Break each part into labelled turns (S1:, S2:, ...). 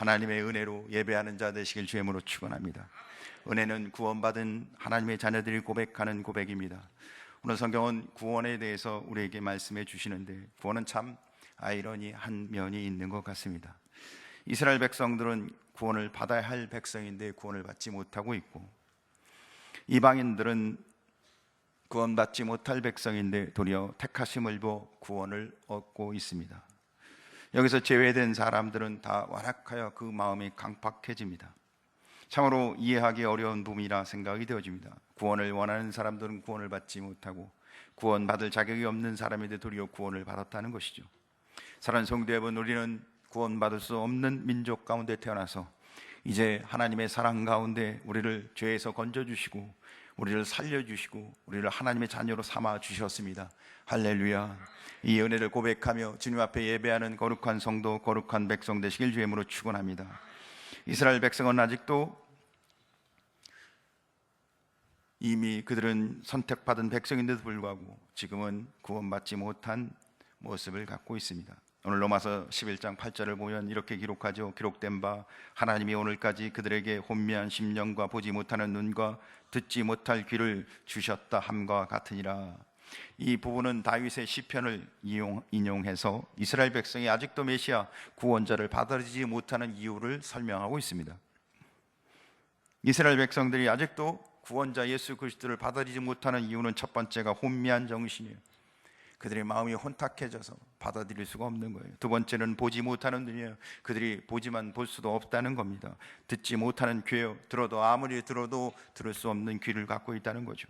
S1: 하나님의 은혜로 예배하는 자 되시길 주임으로 축원합니다. 은혜는 구원받은 하나님의 자녀들이 고백하는 고백입니다. 오늘 성경은 구원에 대해서 우리에게 말씀해 주시는데 구원은 참 아이러니한 면이 있는 것 같습니다. 이스라엘 백성들은 구원을 받아야 할 백성인데 구원을 받지 못하고 있고 이방인들은 구원받지 못할 백성인데 도리어 택하심을 보 구원을 얻고 있습니다. 여기서 제외된 사람들은 다 완악하여 그 마음이 강팍해집니다. 참으로 이해하기 어려운 부분이라 생각이 되어집니다. 구원을 원하는 사람들은 구원을 받지 못하고 구원받을 자격이 없는 사람인데 도리어 구원을 받았다는 것이죠. 사랑하는 성도 여러분, 우리는 구원받을 수 없는 민족 가운데 태어나서 이제 하나님의 사랑 가운데 우리를 죄에서 건져 주시고 우리를 살려 주시고 우리를 하나님의 자녀로 삼아 주셨습니다. 할렐루야. 이 은혜를 고백하며 주님 앞에 예배하는 거룩한 성도, 거룩한 백성 되시길 주임으로 축원합니다. 이스라엘 백성은 아직도 이미 그들은 선택받은 백성인데도 불구하고 지금은 구원받지 못한 모습을 갖고 있습니다. 오늘 로마서 11장 8절을 보면 이렇게 기록하죠. 기록된 바 하나님이 오늘까지 그들에게 혼미한 심령과 보지 못하는 눈과 듣지 못할 귀를 주셨다 함과 같으니라. 이 부분은 다윗의 시편을 이용, 인용해서 이스라엘 백성이 아직도 메시아 구원자를 받아들이지 못하는 이유를 설명하고 있습니다. 이스라엘 백성들이 아직도 구원자 예수 그리스도를 받아들이지 못하는 이유는 첫 번째가 혼미한 정신이에요. 그들의 마음이 혼탁해져서 받아들일 수가 없는 거예요. 두 번째는 보지 못하는 눈이에요. 그들이 보지만 볼 수도 없다는 겁니다. 듣지 못하는 귀예요. 들어도 아무리 들어도 들을 수 없는 귀를 갖고 있다는 거죠.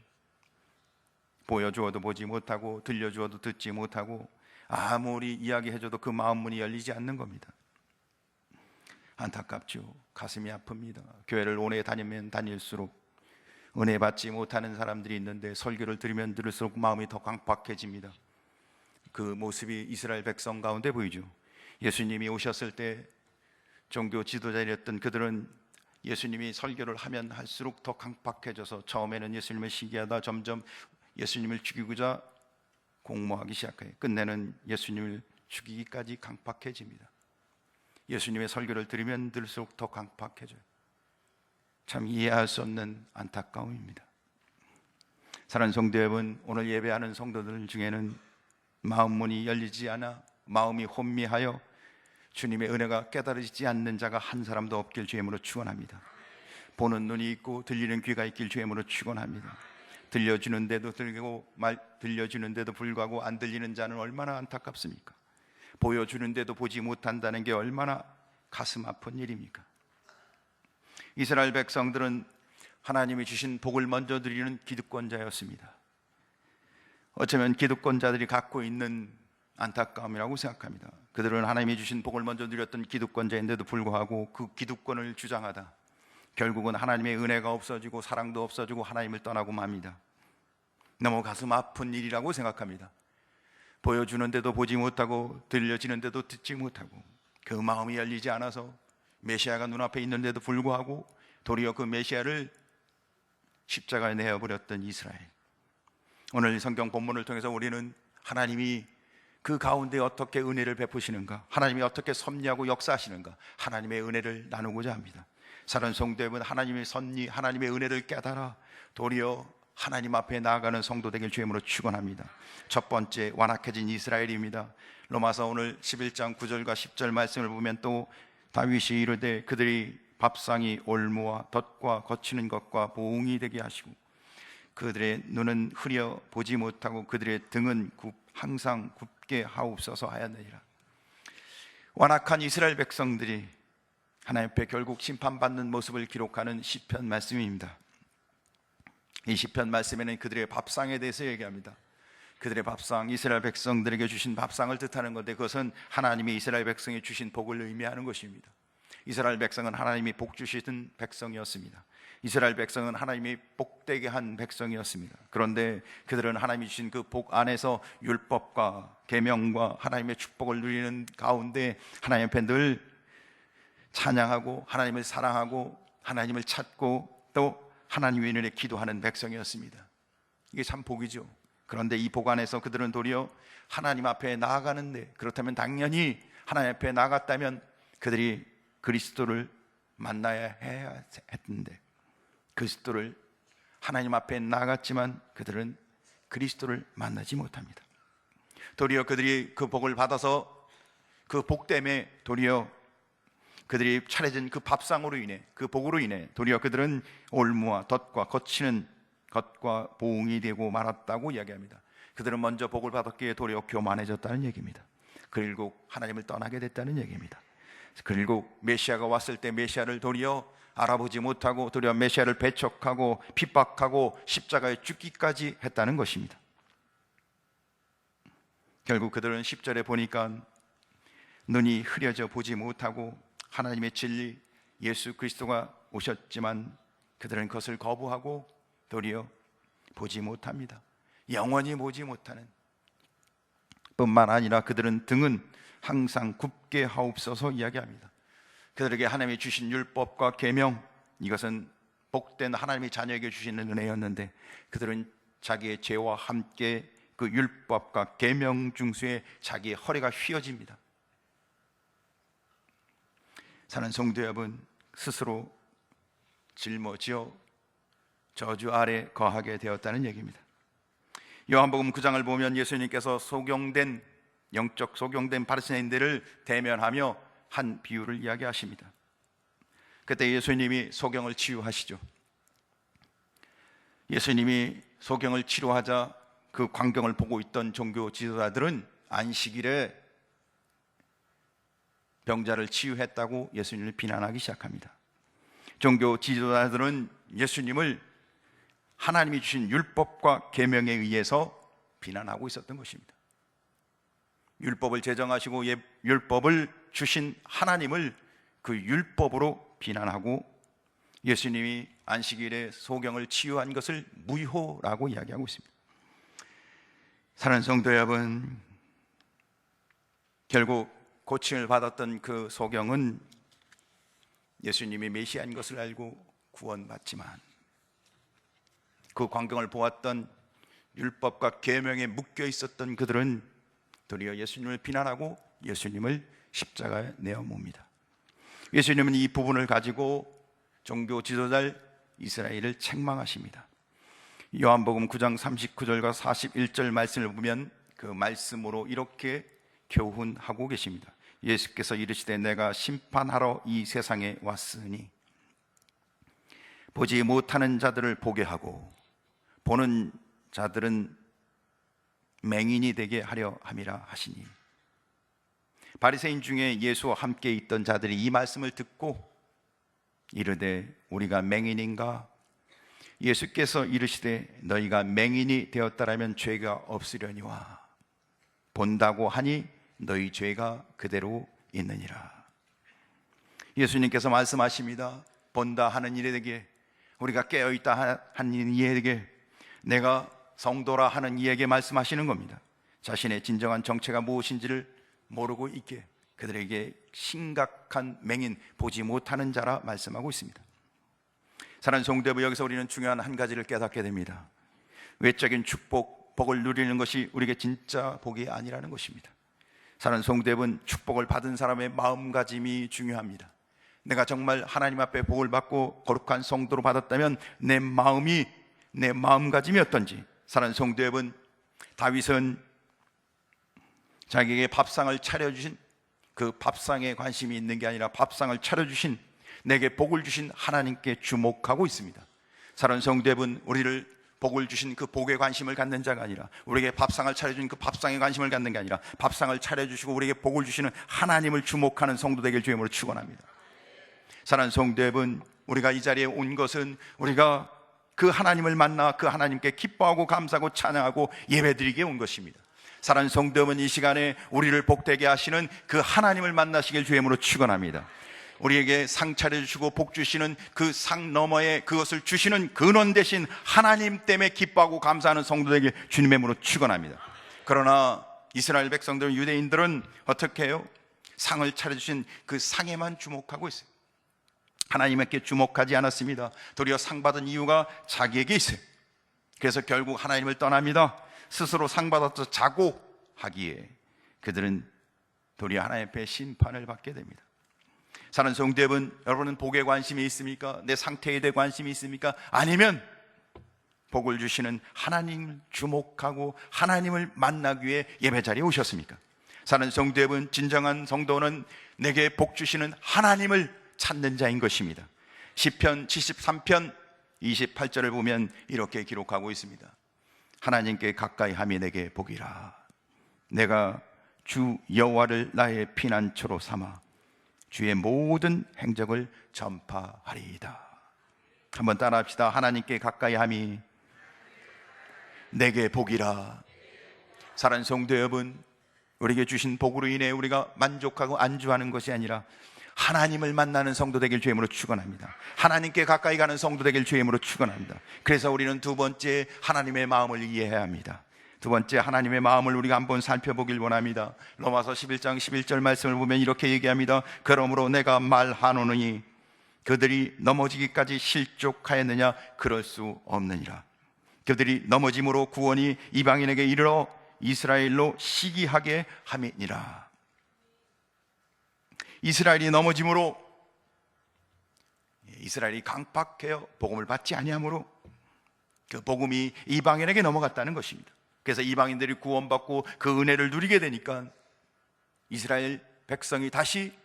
S1: 보여주어도 보지 못하고 들려주어도 듣지 못하고 아무리 이야기해줘도 그 마음 문이 열리지 않는 겁니다. 안타깝죠. 가슴이 아픕니다. 교회를 오래 다니면 다닐수록 은혜 받지 못하는 사람들이 있는데 설교를 들으면 들을수록 마음이 더 강팍해집니다. 그 모습이 이스라엘 백성 가운데 보이죠. 예수님이 오셨을 때 종교 지도자였던 그들은 예수님이 설교를 하면 할수록 더 강팍해져서 처음에는 예수님을 시기하다 점점 예수님을 죽이고자 공모하기 시작해요. 끝내는 예수님을 죽이기까지 강팍해집니다. 예수님의 설교를 들으면 들을수록 더 강팍해져요. 참 이해할 수 없는 안타까움입니다. 사랑하는 성도 여러분, 오늘 예배하는 성도들 중에는 마음 문이 열리지 않아 마음이 혼미하여 주님의 은혜가 깨달아지지 않는 자가 한 사람도 없길 주임으로 축원합니다. 보는 눈이 있고 들리는 귀가 있길 주임으로 축원합니다. 들려주는데도 들리고 말 들려주는데도 불구하고 안 들리는 자는 얼마나 안타깝습니까? 보여주는데도 보지 못한다는 게 얼마나 가슴 아픈 일입니까? 이스라엘 백성들은 하나님이 주신 복을 먼저 드리는 기득권자였습니다. 어쩌면 기득권자들이 갖고 있는 안타까움이라고 생각합니다. 그들은 하나님이 주신 복을 먼저 누렸던 기득권자인데도 불구하고 그 기득권을 주장하다 결국은 하나님의 은혜가 없어지고 사랑도 없어지고 하나님을 떠나고 맙니다. 너무 가슴 아픈 일이라고 생각합니다. 보여주는데도 보지 못하고 들려지는데도 듣지 못하고 그 마음이 열리지 않아서 메시아가 눈앞에 있는데도 불구하고 도리어 그 메시아를 십자가에 내어버렸던 이스라엘. 오늘 성경 본문을 통해서 우리는 하나님이 그 가운데 어떻게 은혜를 베푸시는가, 하나님이 어떻게 섭리하고 역사하시는가, 하나님의 은혜를 나누고자 합니다. 사랑 성도 여러분, 하나님의 섭리, 하나님의 은혜를 깨달아 도리어 하나님 앞에 나아가는 성도 되길 주임으로 축원합니다. 첫 번째 완악해진 이스라엘입니다. 로마서 오늘 11장 9절과 10절 말씀을 보면 또 다윗이 이르되 그들이 밥상이 올무와 덫과 거치는 것과 보응이 되게 하시고 그들의 눈은 흐려 보지 못하고 그들의 등은 굽, 항상 굽게 하옵소서 하였느니라. 완악한 이스라엘 백성들이 하나님 앞에 결국 심판받는 모습을 기록하는 시편 말씀입니다. 이 시편 말씀에는 그들의 밥상에 대해서 얘기합니다. 그들의 밥상, 이스라엘 백성들에게 주신 밥상을 뜻하는 건데 그것은 하나님이 이스라엘 백성에 주신 복을 의미하는 것입니다. 이스라엘 백성은 하나님이 복 주시던 백성이었습니다. 이스라엘 백성은 하나님이 복되게 한 백성이었습니다. 그런데 그들은 하나님이 주신 그 복 안에서 율법과 계명과 하나님의 축복을 누리는 가운데 하나님 앞에 늘 찬양하고 하나님을 사랑하고 하나님을 찾고 또 하나님의 은혜에 기도하는 백성이었습니다. 이게 참 복이죠. 그런데 이 복 안에서 그들은 도리어 하나님 앞에 나아가는데 그렇다면 당연히 하나님 앞에 나갔다면 그들이 그리스도를 만나야 해야 했는데 그리스도를 하나님 앞에 나갔지만 그들은 그리스도를 만나지 못합니다. 도리어 그들이 그 복을 받아서 그 복 때문에 도리어 그들이 차려진 그 밥상으로 인해 그 복으로 인해 도리어 그들은 올무와 덫과 거치는 것과 보응이 되고 말았다고 이야기합니다. 그들은 먼저 복을 받았기에 도리어 교만해졌다는 얘기입니다. 그리고 하나님을 떠나게 됐다는 얘기입니다. 그리고 메시아가 왔을 때 메시아를 도리어 알아보지 못하고 도리어 메시아를 배척하고 핍박하고 십자가에 죽기까지 했다는 것입니다. 결국 그들은 10절에 보니까 눈이 흐려져 보지 못하고 하나님의 진리 예수 그리스도가 오셨지만 그들은 그것을 거부하고 도리어 보지 못합니다. 영원히 보지 못하는 뿐만 아니라 그들은 등은 항상 굽게 하옵소서 이야기합니다. 그들에게 하나님이 주신 율법과 계명 이것은 복된 하나님의 자녀에게 주시는 은혜였는데 그들은 자기의 죄와 함께 그 율법과 계명 중수에 자기의 허리가 휘어집니다. 사는 성도 여러분 스스로 짊어지어 저주 아래 거하게 되었다는 얘기입니다. 요한복음 9장을 보면 예수님께서 소경된 영적 소경된 바리새인들을 대면하며 한 비유를 이야기하십니다. 그때 예수님이 소경을 치유하시죠. 예수님이 소경을 치료하자 그 광경을 보고 있던 종교 지도자들은 안식일에 병자를 치유했다고 예수님을 비난하기 시작합니다. 종교 지도자들은 예수님을 하나님이 주신 율법과 계명에 의해서 비난하고 있었던 것입니다. 율법을 제정하시고 예- 율법을 주신 하나님을 그 율법으로 비난하고 예수님이 안식일에 소경을 치유한 것을 무효라고 이야기하고 있습니다. 사랑하는 성도 여러분, 결국 고침을 받았던 그 소경은 예수님이 메시아인 것을 알고 구원받지만 그 광경을 보았던 율법과 계명에 묶여 있었던 그들은 도리어 예수님을 비난하고 예수님을 십자가에 내어 몹니다. 예수님은 이 부분을 가지고 종교 지도자 이스라엘을 책망하십니다. 요한복음 9장 39절과 41절 말씀을 보면 그 말씀으로 이렇게 교훈하고 계십니다. 예수께서 이르시되 내가 심판하러 이 세상에 왔으니 보지 못하는 자들을 보게 하고 보는 자들은 맹인이 되게 하려 함이라 하시니. 바리새인 중에 예수와 함께 있던 자들이 이 말씀을 듣고 이르되 우리가 맹인인가? 예수께서 이르시되 너희가 맹인이 되었다라면 죄가 없으려니와 본다고 하니 너희 죄가 그대로 있느니라 예수님께서 말씀하십니다 본다 하는 일에게 우리가 깨어 있다 하는 이에게 내가 성도라 하는 이에게 말씀하시는 겁니다. 자신의 진정한 정체가 무엇인지를 모르고 있게 그들에게 심각한 맹인 보지 못하는 자라 말씀하고 있습니다. 사랑하는 성도부 여기서 우리는 중요한 한 가지를 깨닫게 됩니다. 외적인 축복, 복을 누리는 것이 우리에게 진짜 복이 아니라는 것입니다. 사랑하는 성도분 축복을 받은 사람의 마음가짐이 중요합니다. 내가 정말 하나님 앞에 복을 받고 거룩한 성도로 받았다면 내 마음이 내 마음가짐이 어떤지 사랑하는 성도 여러분 다윗은 자기에게 밥상을 차려주신 그 밥상에 관심이 있는 게 아니라 밥상을 차려주신 내게 복을 주신 하나님께 주목하고 있습니다 사랑하는 성도 여러분 우리를 복을 주신 그 복에 관심을 갖는 자가 아니라 우리에게 밥상을 차려준 그 밥상에 관심을 갖는 게 아니라 밥상을 차려주시고 우리에게 복을 주시는 하나님을 주목하는 성도 되길 주임으로 축원합니다 사랑하는 성도 여러분 우리가 이 자리에 온 것은 우리가 그 하나님을 만나 그 하나님께 기뻐하고 감사하고 찬양하고 예배드리게 온 것입니다. 사랑하는 성도 여러분 이 시간에 우리를 복되게 하시는 그 하나님을 만나시길 주임으로 축원합니다. 우리에게 상 차려주시고 복 주시는 그 상 너머에 그것을 주시는 근원 대신 하나님 때문에 기뻐하고 감사하는 성도에게 주님의 이름으로 축원합니다. 그러나 이스라엘 백성들 유대인들은 어떻게 해요? 상을 차려주신 그 상에만 주목하고 있어요. 하나님께 주목하지 않았습니다. 도리어 상 받은 이유가 자기에게 있어요. 그래서 결국 하나님을 떠납니다. 스스로 상 받아서 자고 하기에 그들은 도리어 하나님 앞에 심판을 받게 됩니다. 사는 성도 여러분, 여러분은 복에 관심이 있습니까? 내 상태에 대해 관심이 있습니까? 아니면 복을 주시는 하나님을 주목하고 하나님을 만나기 위해 예배 자리에 오셨습니까? 사는 성도 여러분, 진정한 성도는 내게 복 주시는 하나님을 찾는 자인 것입니다. 시편 73편 28절을 보면 이렇게 기록하고 있습니다. 하나님께 가까이 함이 내게 복이라. 내가 주 여호와를 나의 피난처로 삼아 주의 모든 행적을 전파하리이다. 한번 따라합시다. 하나님께 가까이 함이 내게 복이라. 사랑하는 성도 여러분, 우리에게 주신 복으로 인해 우리가 만족하고 안주하는 것이 아니라 하나님을 만나는 성도 되길 주임으로 축원합니다. 하나님께 가까이 가는 성도 되길 주임으로 축원합니다. 그래서 우리는 두 번째 하나님의 마음을 이해해야 합니다. 두 번째 하나님의 마음을 우리가 한번 살펴보길 원합니다. 로마서 11장 11절 말씀을 보면 이렇게 얘기합니다. 그러므로 내가 말하노니 그들이 넘어지기까지 실족하였느냐 그럴 수 없느니라. 그들이 넘어짐으로 구원이 이방인에게 이르러 이스라엘로 시기하게 함이니라. 이스라엘이 넘어짐으로 이스라엘이 강팍해요 복음을 받지 아니하므로 그 복음이 이방인에게 넘어갔다는 것입니다. 그래서 이방인들이 구원받고 그 은혜를 누리게 되니까 이스라엘 백성이 다시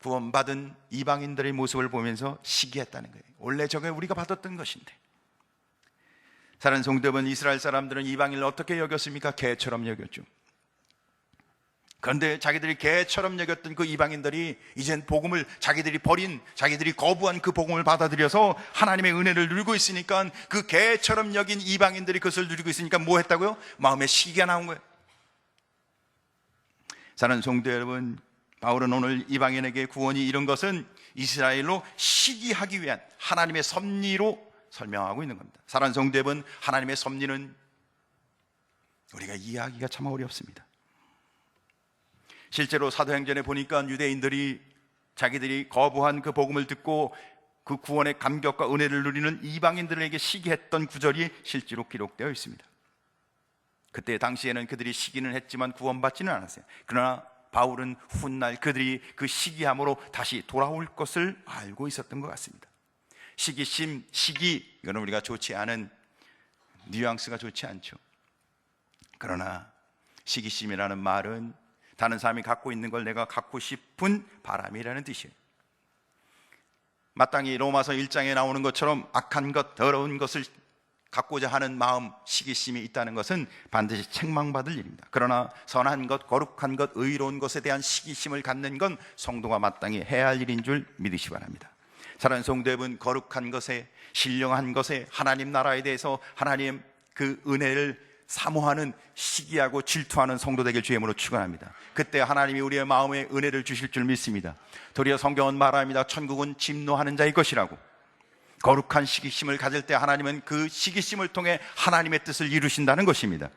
S1: 구원받은 이방인들의 모습을 보면서 시기했다는 거예요. 원래 저게 우리가 받았던 것인데. 사랑하는 성도분 이스라엘 사람들은 이방인을 어떻게 여겼습니까? 개처럼 여겼죠. 그런데 자기들이 개처럼 여겼던 그 이방인들이 이젠 복음을 자기들이 버린 자기들이 거부한 그 복음을 받아들여서 하나님의 은혜를 누리고 있으니까 그 개처럼 여긴 이방인들이 그것을 누리고 있으니까 뭐 했다고요? 마음에 시기가 나온 거예요. 사랑하는 성도 여러분, 바울은 오늘 이방인에게 구원이 이런 것은 이스라엘로 시기하기 위한 하나님의 섭리로 설명하고 있는 겁니다. 사랑하는 성도 여러분, 하나님의 섭리는 우리가 이해하기가 참 어렵습니다. 실제로 사도행전에 보니까 유대인들이 자기들이 거부한 그 복음을 듣고 그 구원의 감격과 은혜를 누리는 이방인들에게 시기했던 구절이 실제로 기록되어 있습니다. 그때 당시에는 그들이 시기는 했지만 구원받지는 않았어요. 그러나 바울은 훗날 그들이 그 시기함으로 다시 돌아올 것을 알고 있었던 것 같습니다. 시기심, 시기, 이거는 우리가 좋지 않은 뉘앙스가 좋지 않죠. 그러나 시기심이라는 말은 다른 사람이 갖고 있는 걸 내가 갖고 싶은 바람이라는 뜻이에요. 마땅히 로마서 1장에 나오는 것처럼 악한 것, 더러운 것을 갖고자 하는 마음, 시기심이 있다는 것은 반드시 책망받을 일입니다. 그러나 선한 것, 거룩한 것, 의로운 것에 대한 시기심을 갖는 건 성도가 마땅히 해야 할 일인 줄 믿으시 기 바랍니다. 사랑하는 성도 여러분, 거룩한 것에, 신령한 것에, 하나님 나라에 대해서 하나님 그 은혜를 사모하는 시기하고 질투하는 성도 되길 주임으로 축원합니다. 그때 하나님이 우리의 마음에 은혜를 주실 줄 믿습니다. 도리어 성경은 말합니다. 천국은 진노하는 자의 것이라고. 거룩한 시기심을 가질 때 하나님은 그 시기심을 통해 하나님의 뜻을 이루신다는 것입니다.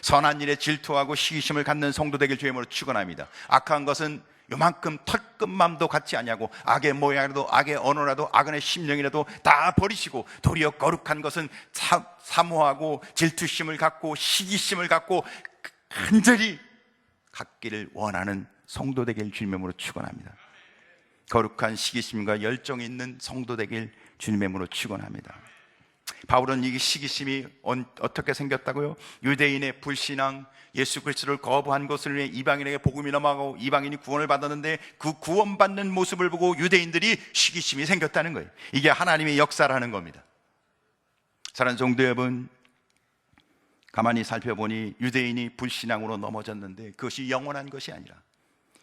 S1: 선한 일에 질투하고 시기심을 갖는 성도 되길 주임으로 축원합니다. 악한 것은 요만큼 털끝맘도 갖지 아니하고 악의 모양이라도 악의 언어라도 악의 심령이라도 다 버리시고 도리어 거룩한 것은 사, 모하고 질투심을 갖고 시기심을 갖고 간절히 갖기를 원하는 성도 되길 주님으로 축원합니다. 거룩한 시기심과 열정이 있는 성도 되길 주님으로 축원합니다. 바울은 이 시기심이 어떻게 생겼다고요? 유대인의 불신앙, 예수 그리스도를 거부한 것을 위해 이방인에게 복음이 넘어가고 이방인이 구원을 받았는데 그 구원받는 모습을 보고 유대인들이 시기심이 생겼다는 거예요. 이게 하나님의 역사라는 겁니다. 사랑하는 성도 여러분, 가만히 살펴보니 유대인이 불신앙으로 넘어졌는데 그것이 영원한 것이 아니라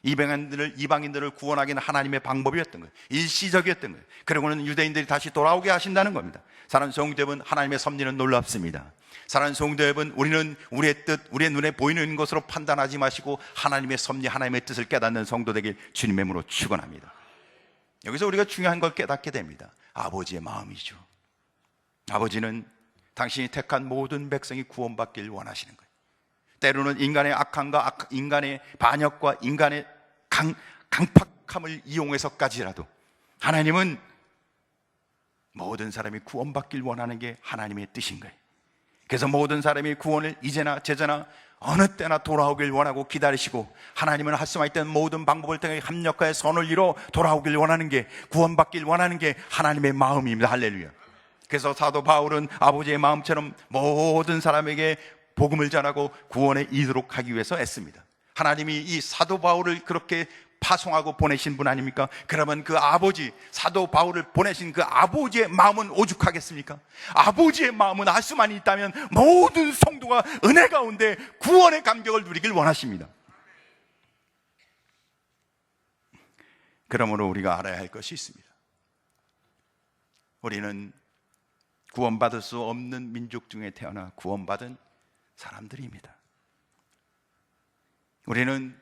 S1: 이방인들을 이방인들을 구원하기는 하나님의 방법이었던 거예요. 일시적이었던 거예요. 그리고는 유대인들이 다시 돌아오게 하신다는 겁니다. 성도 여러분, 하나님의 섭리는 놀랍습니다. 성도 여러분, 우리는 우리의 뜻, 우리의 눈에 보이는 것으로 판단하지 마시고 하나님의 섭리, 하나님의 뜻을 깨닫는 성도 되길 주님의 이름으로 축원합니다. 여기서 우리가 중요한 걸 깨닫게 됩니다. 아버지의 마음이죠. 아버지는 당신이 택한 모든 백성이 구원받길 원하시는 거예요. 때로는 인간의 악함과 악, 인간의 반역과 인간의 강, 강팍함을 이용해서까지라도 하나님은 모든 사람이 구원받길 원하는 게 하나님의 뜻인 거예요. 그래서 모든 사람이 구원을 이제나 제자나 어느 때나 돌아오길 원하고 기다리시고 하나님은 말씀하셨던 모든 방법을 통해 합력하여 선을 이뤄 돌아오길 원하는 게 구원받길 원하는 게 하나님의 마음입니다. 할렐루야. 그래서 사도 바울은 아버지의 마음처럼 모든 사람에게 복음을 전하고 구원에 이르도록 하기 위해서 애씁니다. 하나님이 이 사도 바울을 그렇게 파송하고 보내신 분 아닙니까? 그러면 그 아버지, 사도 바울을 보내신 그 아버지의 마음은 오죽하겠습니까? 아버지의 마음은 알 수만 있다면 모든 성도가 은혜 가운데 구원의 감격을 누리길 원하십니다. 그러므로 우리가 알아야 할 것이 있습니다. 우리는 구원받을 수 없는 민족 중에 태어나 구원받은 사람들입니다. 우리는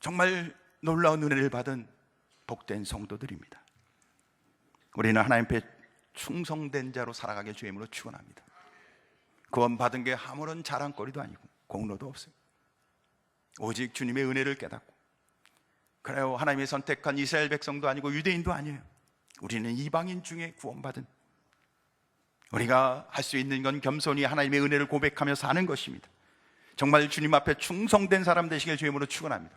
S1: 정말 놀라운 은혜를 받은 복된 성도들입니다. 우리는 하나님 앞에 충성된 자로 살아가길 주임으로 축원합니다. 구원 받은 게 아무런 자랑거리도 아니고 공로도 없어요. 오직 주님의 은혜를 깨닫고 그래요. 하나님의 선택한 이스라엘 백성도 아니고 유대인도 아니에요. 우리는 이방인 중에 구원받은 우리가 할 수 있는 건 겸손히 하나님의 은혜를 고백하며 사는 것입니다. 정말 주님 앞에 충성된 사람 되시길 주임으로 축원합니다.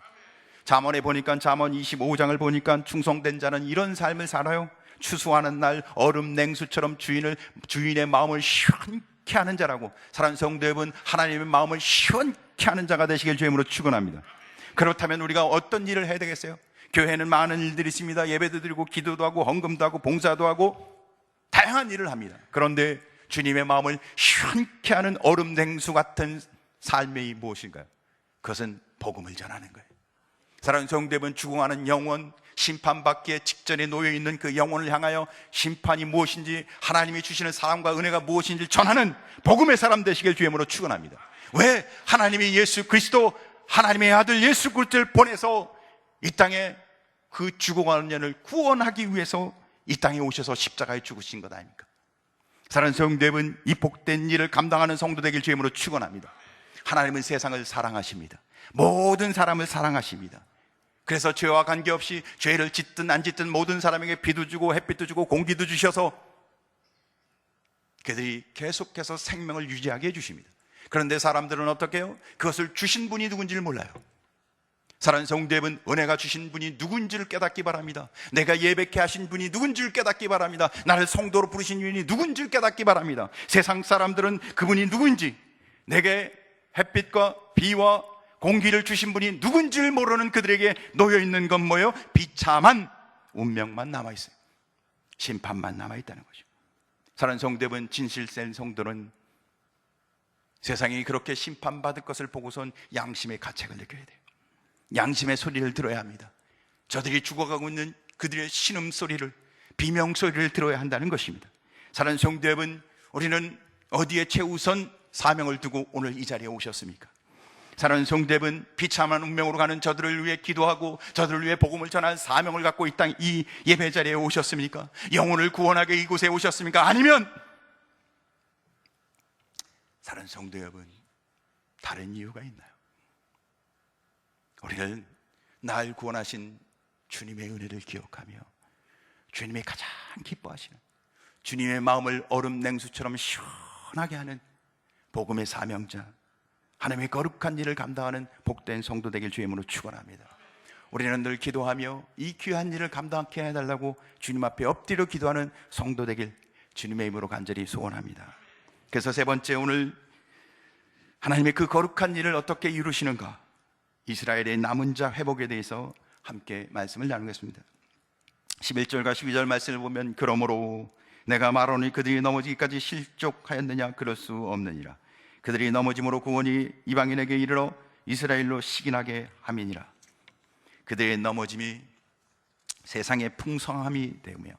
S1: 잠언에 보니까 잠언 25장을 보니까 충성된 자는 이런 삶을 살아요. 추수하는 날 얼음 냉수처럼 주인을 주인의 마음을 시원케 하는 자라고 사랑 성도 여러분 하나님의 마음을 시원케 하는 자가 되시길 주임으로 축원합니다. 그렇다면 우리가 어떤 일을 해야 되겠어요? 교회는 많은 일들이 있습니다. 예배도 드리고 기도도 하고 헌금도 하고 봉사도 하고 다양한 일을 합니다. 그런데 주님의 마음을 시원케 하는 얼음 냉수 같은 삶이 무엇인가요? 그것은 복음을 전하는 거예요. 사랑하는 성대분 죽어가는 영혼 심판받기에 직전에 놓여 있는 그 영혼을 향하여 심판이 무엇인지 하나님이 주시는 사랑과 은혜가 무엇인지 전하는 복음의 사람 되시길 주임으로 축원합니다. 왜 하나님이 예수 그리스도 하나님의 아들 예수 그리스도를 보내서 이 땅에 그 죽어가는 년을 구원하기 위해서 이 땅에 오셔서 십자가에 죽으신 것 아닙니까? 사랑하는 성대분 이 복된 일을 감당하는 성도 되길 주임으로 축원합니다. 하나님은 세상을 사랑하십니다. 모든 사람을 사랑하십니다. 그래서 죄와 관계없이 죄를 짓든 안 짓든 모든 사람에게 비도 주고 햇빛도 주고 공기도 주셔서 그들이 계속해서 생명을 유지하게 해주십니다. 그런데 사람들은 어떻게 해요? 그것을 주신 분이 누군지를 몰라요. 사랑하는 성도 여러분, 은혜가 주신 분이 누군지를 깨닫기 바랍니다. 내가 예배케 하신 분이 누군지를 깨닫기 바랍니다. 나를 성도로 부르신 분이 누군지를 깨닫기 바랍니다. 세상 사람들은 그분이 누군지, 내게 햇빛과 비와 공기를 주신 분이 누군지를 모르는 그들에게 놓여 있는 건 뭐예요? 비참한 운명만 남아 있어요. 심판만 남아 있다는 거죠. 사랑하는 성도분 진실된 성도는 세상이 그렇게 심판받을 것을 보고선 양심의 가책을 느껴야 돼요. 양심의 소리를 들어야 합니다. 저들이 죽어가고 있는 그들의 신음 소리를 비명 소리를 들어야 한다는 것입니다. 사랑하는 성도 여러분, 우리는 어디에 최우선 사명을 두고 오늘 이 자리에 오셨습니까? 사랑하는 여러분, 비참한 운명으로 가는 저들을 위해 기도하고 저들을 위해 복음을 전할 사명을 갖고 이 땅 이 예배 자리에 오셨습니까? 영혼을 구원하게 이곳에 오셨습니까? 아니면 사랑하는 성도 여러분, 다른 이유가 있나요? 우리는 날 구원하신 주님의 은혜를 기억하며 주님이 가장 기뻐하시는 주님의 마음을 얼음 냉수처럼 시원하게 하는 복음의 사명자 하나님의 거룩한 일을 감당하는 복된 성도 되길 주임으로 축원합니다. 우리는 늘 기도하며 이 귀한 일을 감당하게 해달라고 주님 앞에 엎드려 기도하는 성도 되길 주님의 이름으로 간절히 소원합니다. 그래서 세 번째 오늘 하나님의 그 거룩한 일을 어떻게 이루시는가 이스라엘의 남은 자 회복에 대해서 함께 말씀을 나누겠습니다. 11절과 12절 말씀을 보면 그러므로 내가 말하니 그들이 넘어지기까지 실족하였느냐? 그럴 수 없느니라. 그들이 넘어짐으로 구원이 이방인에게 이르러 이스라엘로 식인하게 함이니라. 그들의 넘어짐이 세상의 풍성함이 되며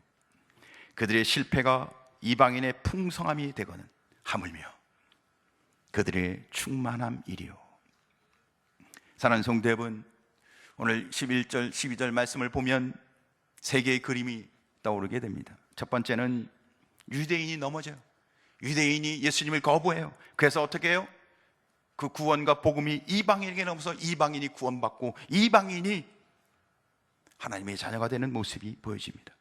S1: 그들의 실패가 이방인의 풍성함이 되거는 하물며 그들의 충만함이리요. 사랑하는 성도 여러분, 오늘 11절, 12절 말씀을 보면 세 개의 그림이 떠오르게 됩니다. 첫 번째는 유대인이 넘어져요. 유대인이 예수님을 거부해요. 그래서 어떻게 해요? 그 구원과 복음이 이방인에게 넘어서 이방인이 구원받고 이방인이 하나님의 자녀가 되는 모습이 보여집니다.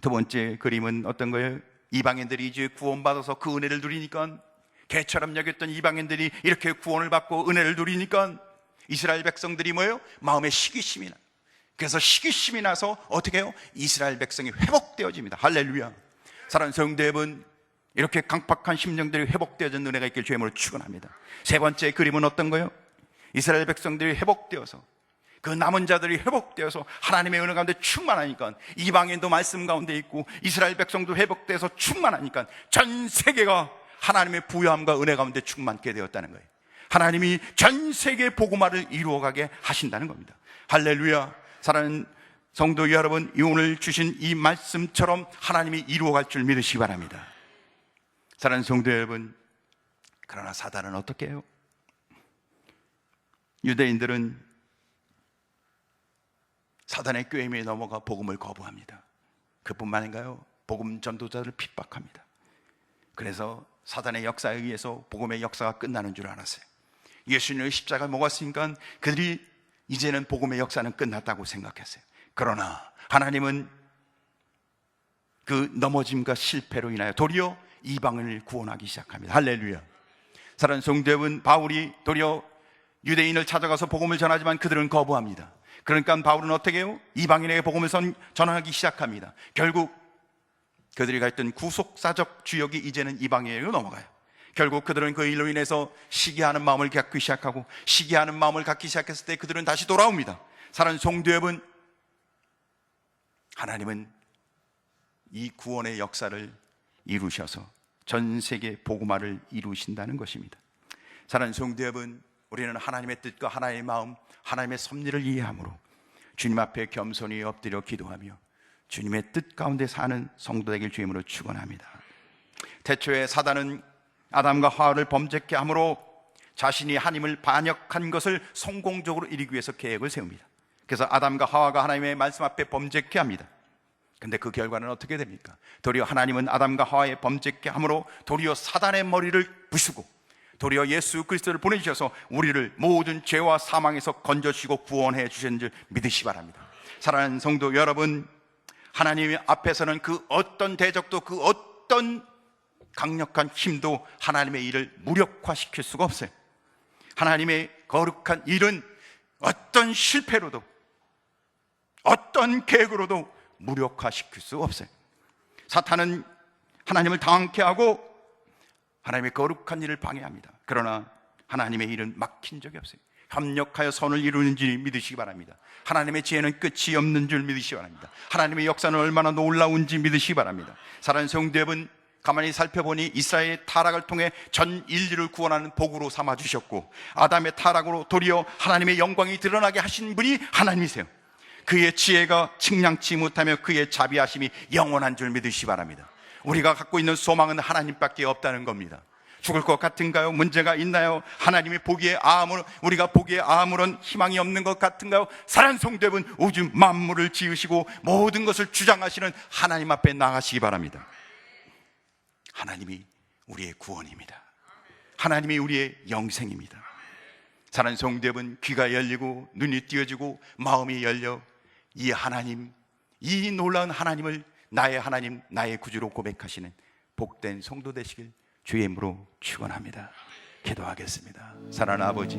S1: 두 번째 그림은 어떤 거예요? 이방인들이 이제 구원받아서 그 은혜를 누리니까 개처럼 여겼던 이방인들이 이렇게 구원을 받고 은혜를 누리니까 이스라엘 백성들이 뭐예요? 마음에 시기심이 나. 그래서 시기심이 나서 어떻게 해요? 이스라엘 백성이 회복되어집니다. 할렐루야. 사랑하는 성도 여러분, 이렇게 강팍한 심령들이 회복되어진 은혜가 있길 주임으로 축원합니다. 세 번째 그림은 어떤 거예요? 이스라엘 백성들이 회복되어서 그 남은 자들이 회복되어서 하나님의 은혜 가운데 충만하니까 이방인도 말씀 가운데 있고 이스라엘 백성도 회복돼서 충만하니까 전 세계가 하나님의 부유함과 은혜 가운데 충만케 되었다는 거예요. 하나님이 전 세계 복음화를 이루어가게 하신다는 겁니다. 할렐루야. 사랑하는 성도 여러분, 이 오늘 주신 이 말씀처럼 하나님이 이루어갈 줄 믿으시기 바랍니다. 사랑하는 성도 여러분, 그러나 사단은 어떻게 해요? 유대인들은 사단의 꾀임에 넘어가 복음을 거부합니다. 그뿐만 아닌가요? 복음 전도자를 핍박합니다. 그래서 사단의 역사에 의해서 복음의 역사가 끝나는 줄 알았어요. 예수님의 십자가 먹었으니까 그들이 이제는 복음의 역사는 끝났다고 생각했어요. 그러나 하나님은 그 넘어짐과 실패로 인하여 도리어 이방을 구원하기 시작합니다. 할렐루야. 성도 여러분, 바울이 도리어 유대인을 찾아가서 복음을 전하지만 그들은 거부합니다. 그러니까 바울은 어떻게 해요? 이방인에게 복음을 선- 전하기 시작합니다. 결국 그들이 가 있던 구속사적 주역이 이제는 이방인에게로 넘어가요. 결국 그들은 그 일로 인해서 시기하는 마음을 갖기 시작하고 시기하는 마음을 갖기 시작했을 때 그들은 다시 돌아옵니다. 성도 여러분, 하나님은 이 구원의 역사를 이루셔서 전 세계 복음화를 이루신다는 것입니다. 성도 여러분, 우리는 하나님의 뜻과 하나님의 마음, 하나님의 섭리를 이해함으로 주님 앞에 겸손히 엎드려 기도하며 주님의 뜻 가운데 사는 성도 되길 주임으로 축원합니다. 태초에 사단은 아담과 하와를 범죄케 함으로 자신이 하나님을 반역한 것을 성공적으로 이루기 위해서 계획을 세웁니다. 그래서 아담과 하와가 하나님의 말씀 앞에 범죄케 합니다. 근데 그 결과는 어떻게 됩니까? 도리어 하나님은 아담과 하와의 범죄케 함으로 도리어 사단의 머리를 부수고 도리어 예수 그리스도를 보내주셔서 우리를 모든 죄와 사망에서 건져주시고 구원해 주신 줄 믿으시 기 바랍니다. 사랑하는 성도 여러분, 하나님 앞에서는 그 어떤 대적도 그 어떤 강력한 힘도 하나님의 일을 무력화시킬 수가 없어요. 하나님의 거룩한 일은 어떤 실패로도 어떤 계획으로도 무력화시킬 수 없어요. 사탄은 하나님을 당황케 하고 하나님의 거룩한 일을 방해합니다. 그러나 하나님의 일은 막힌 적이 없어요. 협력하여 선을 이루는 줄 믿으시기 바랍니다. 하나님의 지혜는 끝이 없는 줄 믿으시기 바랍니다. 하나님의 역사는 얼마나 놀라운지 믿으시기 바랍니다. 사랑하는 성도 여러분, 가만히 살펴보니 이스라엘의 타락을 통해 전 인류를 구원하는 복으로 삼아 주셨고 아담의 타락으로 도리어 하나님의 영광이 드러나게 하신 분이 하나님이세요. 그의 지혜가 측량치 못하며 그의 자비하심이 영원한 줄 믿으시기 바랍니다. 우리가 갖고 있는 소망은 하나님밖에 없다는 겁니다. 죽을 것 같은가요? 문제가 있나요? 하나님이 보기에 아무런 우리가 보기에 아무런 희망이 없는 것 같은가요? 사랑 성도분 우주 만물을 지으시고 모든 것을 주장하시는 하나님 앞에 나가시기 바랍니다. 하나님이 우리의 구원입니다. 하나님이 우리의 영생입니다. 사랑 성도분 귀가 열리고 눈이 띄어지고 마음이 열려 이 하나님, 이 놀라운 하나님을 나의 하나님, 나의 구주로 고백하시는 복된 성도 되시길 주의 이름으로 축원합니다. 기도하겠습니다. 사랑하는 아버지,